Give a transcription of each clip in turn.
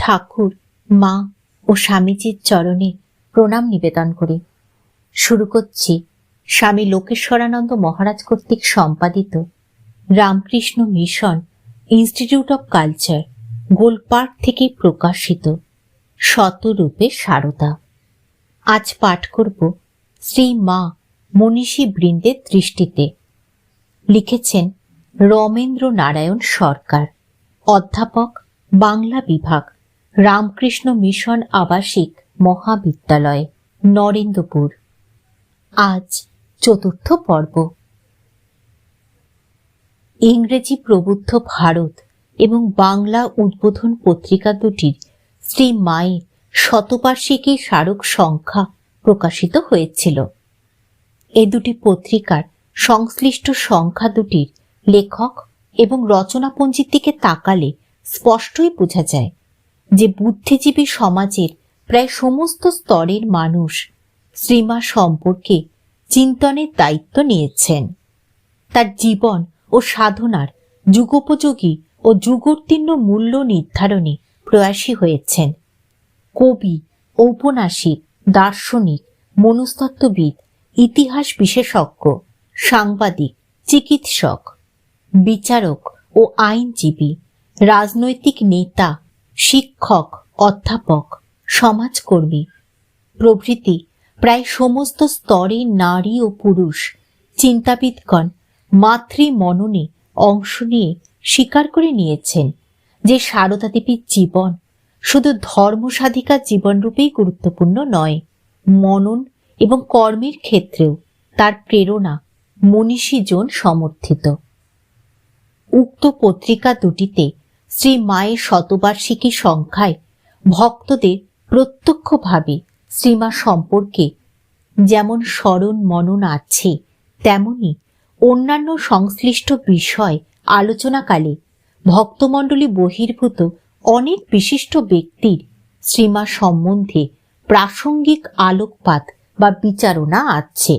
ঠাকুর, মা ও স্বামীজির চরণে প্রণাম নিবেদন করি। শুরু করছি স্বামী লোকেশ্বরানন্দ মহারাজ কর্তৃক সম্পাদিত Ramakrishna mission institute of culture, Golpark থেকে প্রকাশিত শতরূপে সারদা। আজ পাঠ করব শ্রী মা মনীষী বৃন্দের দৃষ্টিতে। লিখেছেন রমেন্দ্র নারায়ণ সরকার, অধ্যাপক, বাংলা বিভাগ। রামকৃষ্ণ মিশন আবাসিক মহাবিদ্যালয়, নরেন্দ্রপুর। আজ চতুর্থ পর্ব। ইংরেজি প্রবুদ্ধ ভারত এবং বাংলা উদ্বোধন পত্রিকা দুটির শ্রী মায়ের শতবার্ষিকী স্মারক সংখ্যা প্রকাশিত হয়েছিল। এ দুটি পত্রিকার সংশ্লিষ্ট সংখ্যা দুটির লেখক এবং রচনাপঞ্জির দিকে তাকালে স্পষ্টই বোঝা যায় যে বুদ্ধিজীবী সমাজের প্রায় সমস্ত স্তরের মানুষ শ্রীমা সম্পর্কে চিন্তনের দায়িত্ব নিয়েছেন। তার জীবন ও সাধনার যুগোপযোগী ও যুগোত্তীর্ণ মূল্য নির্ধারণে প্রয়াসী হয়েছেন। কবি, ঔপন্যাসিক, দার্শনিক, মনস্তত্ত্ববিদ, ইতিহাস বিশেষজ্ঞ, সাংবাদিক, চিকিৎসক, বিচারক ও আইনজীবী, রাজনৈতিক নেতা শিক্ষক, অধ্যাপক, সমাজকর্মী, প্রভৃতি প্রায় সমস্ত স্তরে নারী ও পুরুষ চিন্তাবিদগণ মাতৃ মননে অংশ নিয়ে স্বীকার করে নিয়েছেন যে সারদা দেবীর জীবন শুধু ধর্ম সাধিকার জীবনরূপেই গুরুত্বপূর্ণ নয়, মনন এবং কর্মের ক্ষেত্রেও তার প্রেরণা মনীষীজন সমর্থিত। উক্ত পত্রিকা দুটিতে শ্রী মায়ের শতবার্ষিকী সংখ্যায় ভক্তদের প্রত্যক্ষভাবে শ্রীমা সম্পর্কে যেমন স্মরণ মনন আছে, তেমনি অন্যান্য সংশ্লিষ্ট বিষয় আলোচনাকালে ভক্তমণ্ডলী বহির্ভূত অনেক বিশিষ্ট ব্যক্তির শ্রীমা সম্বন্ধে প্রাসঙ্গিক আলোকপাত বা বিচারণা আছে।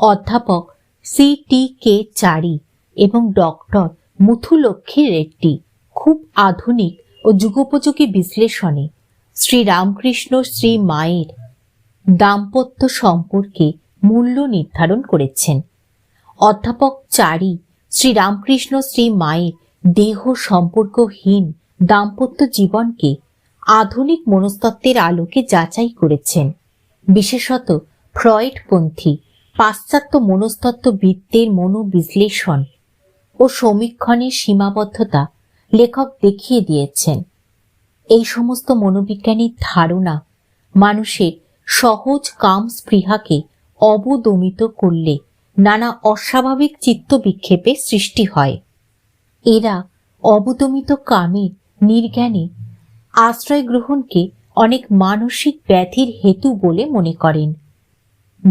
অধ্যাপক সি টি কে চারি এবং ডক্টর মুথুলক্ষ্মী রেড্ডি। খুব আধুনিক ও যুগোপযোগী বিশ্লেষণে শ্রী রামকৃষ্ণ শ্রী মায়ের দাম্পত্য সম্পর্কে মূল্য নির্ধারণ করেছেন। অধ্যাপক চারি শ্রী রামকৃষ্ণ শ্রী মায়ের দেহ সম্পর্কহীন দাম্পত্য জীবনকে আধুনিক মনস্তত্ত্বের আলোকে যাচাই করেছেন। বিশেষত ফ্রয়েডপন্থী পাশ্চাত্য মনস্তত্ত্ববিদদের মনোবিশ্লেষণ ও সমীক্ষণের সীমাবদ্ধতা লেখক দেখিয়ে দিয়েছেন। এই সমস্ত মনোবিজ্ঞানীর ধারণা মানুষের সহজ কাম স্পৃহাকে অবদমিত করলে নানা অস্বাভাবিক চিত্ত বিক্ষেপের সৃষ্টি হয়। এরা অবদমিত কামের নির্জ্ঞানে আশ্রয় গ্রহণকে অনেক মানসিক ব্যাধির হেতু বলে মনে করেন।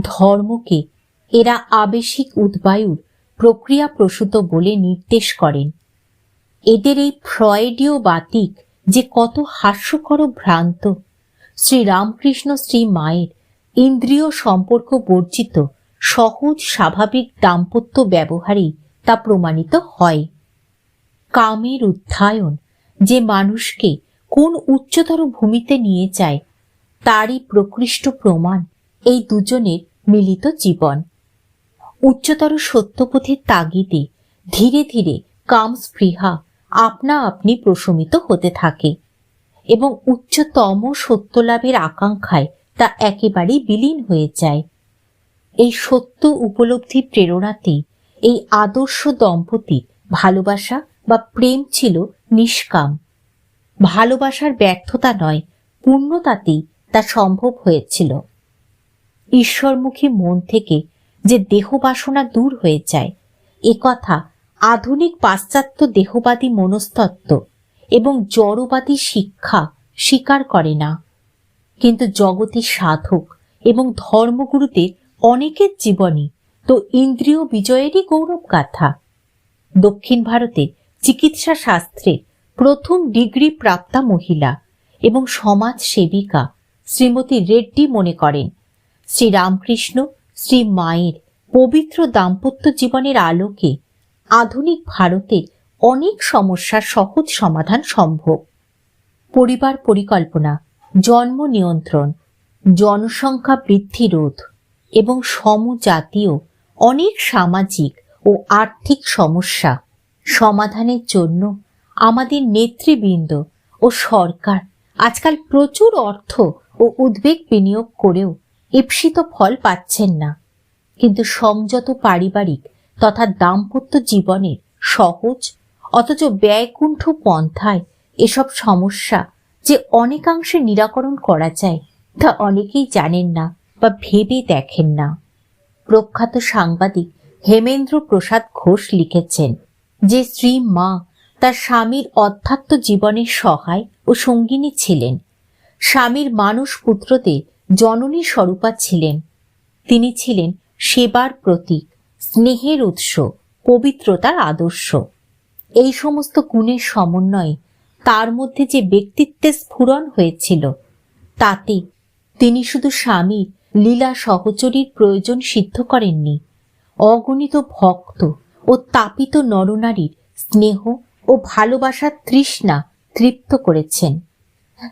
ধর্মকে এরা আবেশিক উদ্বায়ুর প্রক্রিয়া প্রসূত বলে নির্দেশ করেন। এদের এই ফ্রয়েডীয় বাতিক যে কত হাস্যকর ভ্রান্ত। শ্রী রামকৃষ্ণ শ্রী মায়ের ইন্দ্রিয় সম্পর্ক বর্জিত সহজ স্বাভাবিক দাম্পত্য ব্যবহারেই তা প্রমাণিত হয়। কামের উত্থায়ন যে মানুষকে কোন উচ্চতর ভূমিতে নিয়ে যায়, তারই প্রকৃষ্ট প্রমাণ এই দুজনের মিলিত জীবন। উচ্চতর সত্যপথের তাগিদে ধীরে ধীরে কাম স্পৃহা আপনা আপনি প্রশমিত হতে থাকে এবং উচ্চতম সত্যলাভের আকাঙ্ক্ষায় তা একেবারেই বিলীন হয়ে যায়। এই সত্য উপলব্ধি প্রেরণাতেই এই আদর্শ দম্পতি ভালোবাসা বা প্রেম ছিল নিষ্কাম। ভালোবাসার ব্যর্থতা নয়, পূর্ণতাতেই তা সম্ভব হয়েছিল। ঈশ্বরমুখী মন থেকে যে দেহবাসনা দূর হয়ে যায়, এ কথা আধুনিক পাশ্চাত্য দেহবাদী মনস্তত্ত্ব এবং জড়বাদী শিক্ষা স্বীকার করে না। কিন্তু জগতের সাধক এবং ধর্মগুরুদের অনেকের জীবনী তো ইন্দ্রিয় বিজয়েরই গৌরব গাথা। দক্ষিণ ভারতে চিকিৎসা শাস্ত্রের প্রথম ডিগ্রি প্রাপ্তা মহিলা এবং সমাজ সেবিকা শ্রীমতী রেড্ডি মনে করেন শ্রী রামকৃষ্ণ শ্রী মায়ের পবিত্র দাম্পত্য জীবনের আলোকে আধুনিক ভারতে অনেক সমস্যার সহজ সমাধান সম্ভব। পরিবার পরিকল্পনা, জন্ম নিয়ন্ত্রণ, জনসংখ্যা বৃদ্ধি রোধ এবং সমজাতীয় অনেক সামাজিক ও আর্থিক সমস্যা সমাধানের জন্য আমাদের নেতৃবৃন্দ ও সরকার আজকাল প্রচুর অর্থ ও উদ্বেগ বিনিয়োগ করেও ঈপ্সিত ফল পাচ্ছেন না। কিন্তু সংযত পারিবারিক তথা দাম্পত্য জীবনের সহজ, অথচ ব্যয়কুণ্ঠ পন্থায় এসব সমস্যা যে অনেকাংশে নিরাকরণ করা যায় তা অনেকেই জানেন না বা ভেবে দেখেন না। প্রখ্যাত সাংবাদিক হেমেন্দ্র প্রসাদ ঘোষ লিখেছেন যে স্ত্রী মা তার স্বামীর অধ্যাত্ম জীবনের সহায় ও সঙ্গিনী ছিলেন। স্বামীর মানুষ পুত্রদের জননী স্বরূপা ছিলেন। তিনি ছিলেন সেবার প্রতীক। স্নেহের উৎস, পবিত্রতার আদর্শ। এই সমস্ত গুণের সমন্বয়ে তার মধ্যে যে ব্যক্তিত্বের স্ফুরণ হয়েছিল, তাতে তিনি শুধু স্বামীর লীলা সহচরীর প্রয়োজন সিদ্ধ করেননি, অগণিত ভক্ত ও তাপিত নরনারীর স্নেহ ও ভালোবাসার তৃষ্ণা তৃপ্ত করেছেন।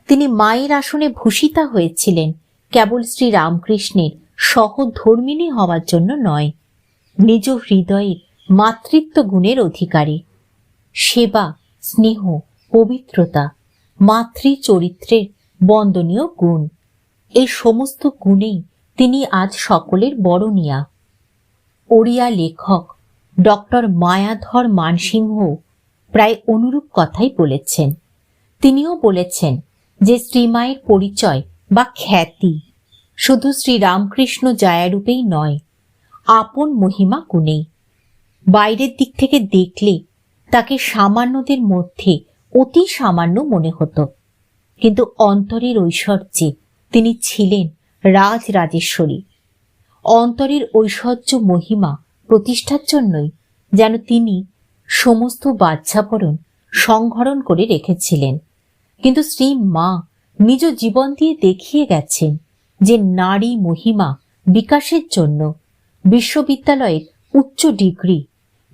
তিনি মায়ের আসনে ভূষিতা হয়েছিলেন, কেবল শ্রী রামকৃষ্ণের সহধর্মিনী হওয়ার জন্য নয়। নিজ হৃদয়ে মাতৃত্ব গুণের অধিকারী। সেবা, স্নেহ, পবিত্রতা মাতৃ চরিত্রের বন্দনীয় গুণ। এই সমস্ত গুণেই তিনি আজ সকলের বড়নিয়া ওড়িয়া লেখক ডক্টর মায়াধর মানসিংহ প্রায় অনুরূপ কথাই বলেছেন। তিনিও বলেছেন যে শ্রীমায়ের পরিচয় বা খ্যাতি শুধু শ্রীরামকৃষ্ণ জায়ারূপেই নয় আপন মহিমা গুণেই বাইরের দিক থেকে দেখলে তাকে সামান্যদের মধ্যে অতি সামান্য মনে হতো। কিন্তু অন্তরের ঐশ্বর্যে তিনি ছিলেন রাজ রাজেশ্বরী অন্তরের ঐশ্বর্য মহিমা প্রতিষ্ঠার জন্যই যেন তিনি সমস্ত বাচ্চাপরণ সংহরণ করে রেখেছিলেন। কিন্তু শ্রী মা নিজ জীবন দিয়ে দেখিয়ে গেছেন যে নারী মহিমা বিকাশের জন্য বিশ্ববিদ্যালয়ের উচ্চ ডিগ্রি,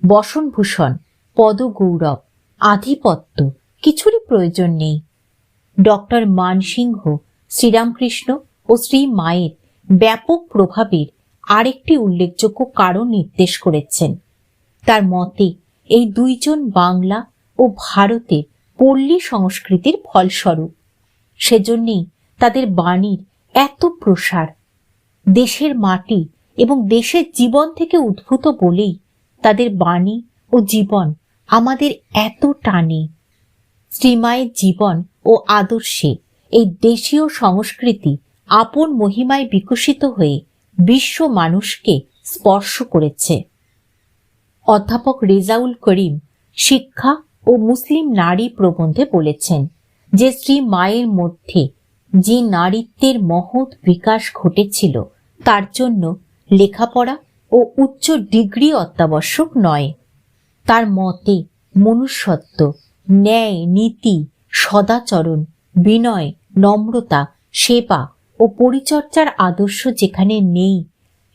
বসনভূষণ, পদগৌরব, আধিপত্য কিছুরই প্রয়োজন নেই। ডক্টর মানসিংহ, শ্রীরামকৃষ্ণ ও শ্রী মায়ের ব্যাপক প্রভাবের আরেকটি উল্লেখযোগ্য কারণ নির্দেশ করেছেন। তার মতে, এই দুইজন বাংলা ও ভারতের পল্লী সংস্কৃতির ফলস্বরূপ। সেজন্যেই তাদের বাণীর এত প্রসার। দেশের মাটি এবং দেশের জীবন থেকে উদ্ভূত বলেই তাদের বাণী ও জীবন আমাদের এত টানে। শ্রীমায়ের জীবন ও আদর্শে এই দেশীয় সংস্কৃতি আপন মহিমায় বিকশিত হয়ে বিশ্ব মানুষকে স্পর্শ করেছে। অধ্যাপক রেজাউল করিম শিক্ষা ও মুসলিম নারী প্রবন্ধে বলেছেন যে শ্রী মায়ের মধ্যে যে নারীত্বের মহৎ বিকাশ ঘটেছিল তার জন্য লেখাপড়া ও উচ্চ ডিগ্রি অত্যাবশ্যক নয়। তার মতে মনুষ্যত্ব, ন্যায়, নীতি, সদাচরণ, বিনয়, নম্রতা, সেবা ও পরিচর্যার আদর্শ যেখানে নেই,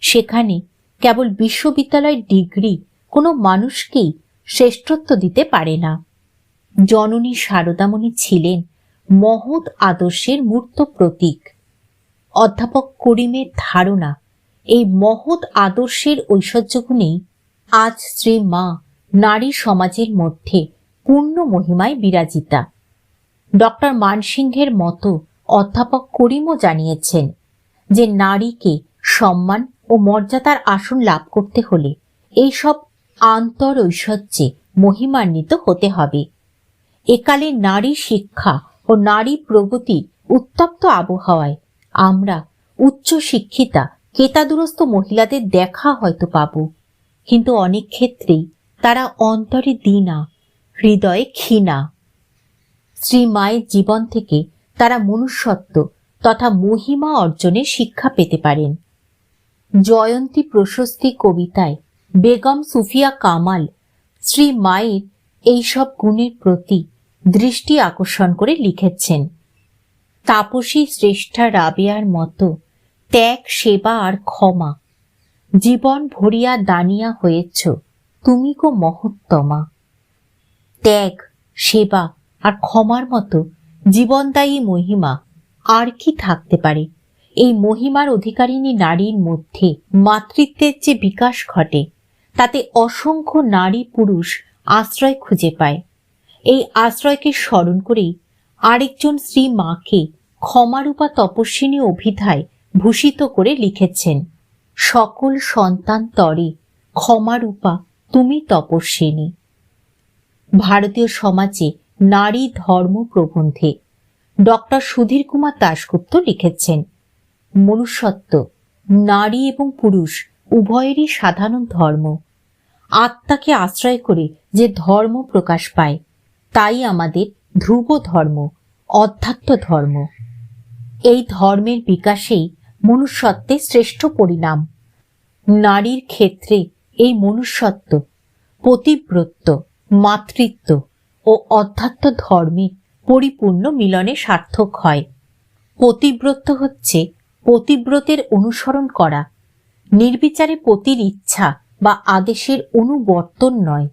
সেখানে কেবল বিশ্ববিদ্যালয় ডিগ্রি কোনো মানুষকেই শ্রেষ্ঠত্ব দিতে পারে না। জননী সারদামণি ছিলেন মহৎ আদর্শের মূর্ত প্রতীক। অধ্যাপক করিমের ধারণা এই মহৎ আদর্শের ঐশ্বর্যগুণেই আজ শ্রী মা, নারী সমাজের মধ্যে পূর্ণ মহিমায় বিরাজিতা। ডক্টর মানসিংহের মতো অধ্যাপক করিমও জানিয়েছেন যে নারীকে সম্মান ও মর্যাদার আসন লাভ করতে হলে এইসব আন্তর ঐশ্বর্যে মহিমান্বিত হতে হবে। একালে নারী শিক্ষা ও নারী প্রগতির উত্তপ্ত আবহাওয়ায় আমরা উচ্চ শিক্ষিতা কেতাদুরস্ত মহিলাদের দেখা হয়তো পাব। কিন্তু অনেক ক্ষেত্রেই তারা অন্তরে দিনা, হৃদয়ে ক্ষীণা শ্রী মায়ের জীবন থেকে তারা মনুষ্যত্ব তথা মহিমা অর্জনে শিক্ষা পেতে পারেন। জয়ন্তী প্রশস্তি কবিতায় বেগম সুফিয়া কামাল শ্রী মায়ের এইসব গুণের প্রতি দৃষ্টি আকর্ষণ করে লিখেছেন। তাপসী শ্রেষ্ঠা রাবেয়ার মতো ত্যাগ, সেবা আর ক্ষমা। জীবন ভরিয়া দানিয়া হয়েছ, তুমি গো মহত্তমা। ত্যাগ, সেবা আর ক্ষমার মতো জীবনদায়ী মহিমা আর কি থাকতে পারে? এই মহিমার অধিকারিণী নারীর মধ্যে মাতৃত্বের যে বিকাশ ঘটে, তাতে অসংখ্য নারী পুরুষ আশ্রয় খুঁজে পায়। এই আশ্রয়কে স্মরণ করেই আরেকজন শ্রী মাকে ক্ষমারূপা তপস্বিনী অভিধায় ভূষিত করে লিখেছেন, সকল সন্তান তরে, ক্ষমারূপা, তুমি তপস্বিনী। ভারতীয় সমাজে নারী ধর্ম প্রবন্ধে ডক্টর সুধীর কুমার দাশগুপ্ত লিখেছেন, মনুষ্যত্ব, নারী এবং পুরুষ উভয়েরই সাধারণ ধর্ম। আত্মাকে আশ্রয় করে যে ধর্ম প্রকাশ পায়, তাই আমাদের ধ্রুব ধর্ম, অধ্যাত্ম ধর্ম। এই ধর্মের বিকাশেই মনুষ্যত্বের শ্রেষ্ঠ পরিণাম। নারীর ক্ষেত্রে এই মনুষ্যত্ব পতিব্রত্য, মাতৃত্ব ও অধ্যাত্ম ধর্মের পরিপূর্ণ মিলনে সার্থক হয়। পতিব্রত হচ্ছে পতিব্রতের অনুসরণ করা। নির্বিচারে পতির ইচ্ছা বা আদেশের অনুবর্তন নয়।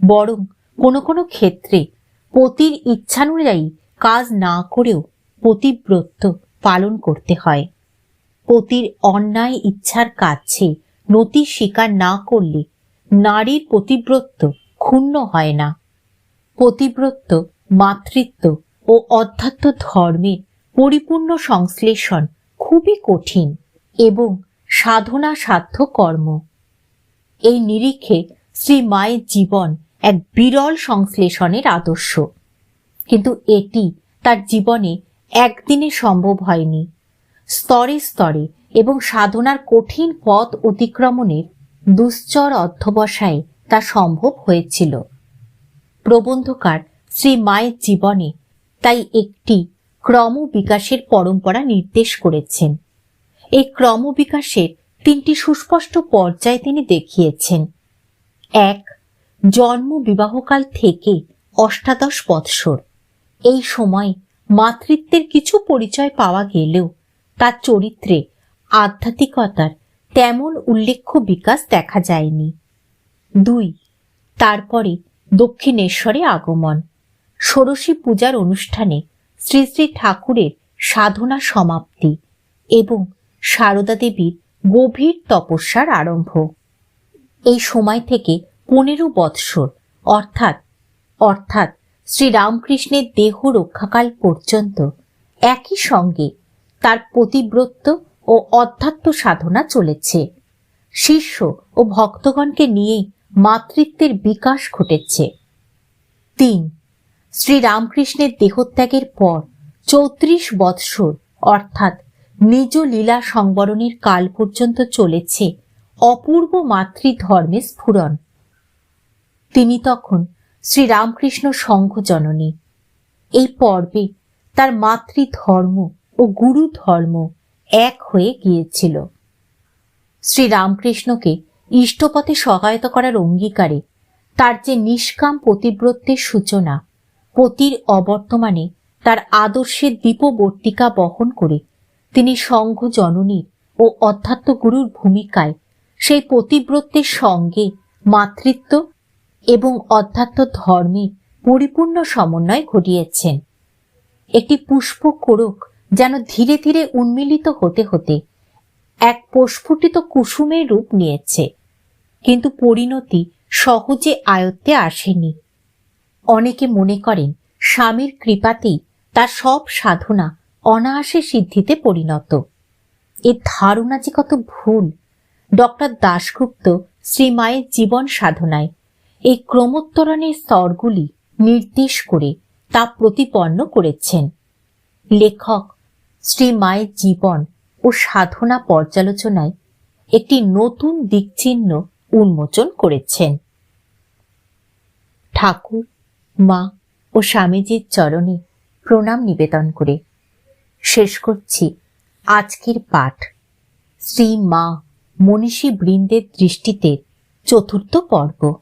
বরং কোনো কোনো ক্ষেত্রে পতির ইচ্ছানুযায়ী কাজ না করেও পতিব্রত পালন করতে হয়। পতির অন্যায় ইচ্ছার কাছে নতি স্বীকার না করলে নারীর পতিব্রত ক্ষুণ্ণ হয় না। পতিব্রত মাতৃত্ব ও অধ্যাত্ম ধর্মের পরিপূর্ণ সংশ্লেষণ খুবই কঠিন এবং সাধনা সাধ্য কর্ম। এই নিরিখে শ্রী মায়ের জীবন এক বিরল সংশ্লেষণের আদর্শ। কিন্তু এটি তার জীবনে একদিনে সম্ভব হয়নি। স্তরে স্তরে এবং সাধনার কঠিন পথ অতিক্রমণের দুশ্চর অধ্যবসায়ে তা সম্ভব হয়েছিল। প্রবন্ধকার শ্রী মায়ের জীবনে তাই একটি ক্রম বিকাশের পরম্পরা নির্দেশ করেছেন। এই ক্রম বিকাশের তিনটি সুস্পষ্ট পর্যায় তিনি দেখিয়েছেন। এক জন্ম বিবাহকাল থেকে অষ্টাদশ বৎসর। এই সময় মাতৃত্বের কিছু পরিচয় পাওয়া গেলেও তার চরিত্রে, আধ্যাত্মিকতার তেমন উল্লেখ্য বিকাশ দেখা যায়নি। দুই, তারপরে দক্ষিণেশ্বরে আগমন। ষোড়শী পূজার অনুষ্ঠানে শ্রী শ্রী ঠাকুরের সাধনা সমাপ্তি এবং সারদা দেবীর গভীর তপস্যার আরম্ভ। এই সময় থেকে পনেরো বৎসর, অর্থাৎ অর্থাৎ শ্রীরামকৃষ্ণের দেহ রক্ষাকাল পর্যন্ত একই সঙ্গে তার প্রতিব্রত ও অধ্যাত্ম সাধনা চলেছে। শিষ্য ও ভক্তগণকে নিয়েই মাতৃত্বের বিকাশ ঘটেছে। তিন, শ্রীরামকৃষ্ণের দেহত্যাগের পর চৌত্রিশ বৎসর, অর্থাৎ নিজ লীলা সংবরণের কাল পর্যন্ত চলেছে অপূর্ব মাতৃধর্মের স্ফুরণ। তিনি তখন শ্রীরামকৃষ্ণ সংঘ জননী এই পর্বে তার মাতৃধর্ম ও গুরু ধর্ম এক হয়ে গিয়েছিল। শ্রীরামকৃষ্ণকে ইষ্টপথে সহায়তা করার অঙ্গীকারে তার যে নিষ্কাম পতিব্রতের সূচনা, পতির অবর্তমানে তার আদর্শের দীপবর্তিকা বহন করে তিনি সংঘ জননীর ও অধ্যাত্ম গুরুর ভূমিকায় সেই পতিব্রতের সঙ্গে মাতৃত্ব এবং অধ্যাত্ম ধর্মের পরিপূর্ণ সমন্বয় ঘটিয়েছেন। একটি পুষ্প কোরক যেন ধীরে ধীরে উন্মিলিত হতে হতে এক প্রস্ফুটিত কুসুমের রূপ নিয়েছে। কিন্তু পরিণতি সহজে আয়ত্তে আসেনি। অনেকে মনে করেন স্বামীর কৃপাতেই তার সব সাধনা অনায়াসে সিদ্ধিতে পরিণত। এ ধারণা যে কত ভুল, ডক্টর দাশগুপ্ত শ্রীমায়ের জীবন সাধনায় এই ক্রমোত্তরণের স্তরগুলি নির্দেশ করে তা প্রতিপন্ন করেছেন। লেখক শ্রী মায়ের জীবন ও সাধনা পর্যালোচনায় একটি নতুন দিকচিহ্ন উন্মোচন করেছেন। ঠাকুর, মা ও স্বামীজির চরণে প্রণাম নিবেদন করে শেষ করছি আজকের পাঠ। শ্রী মা মনীষী বৃন্দের দৃষ্টিতে চতুর্থ পর্ব।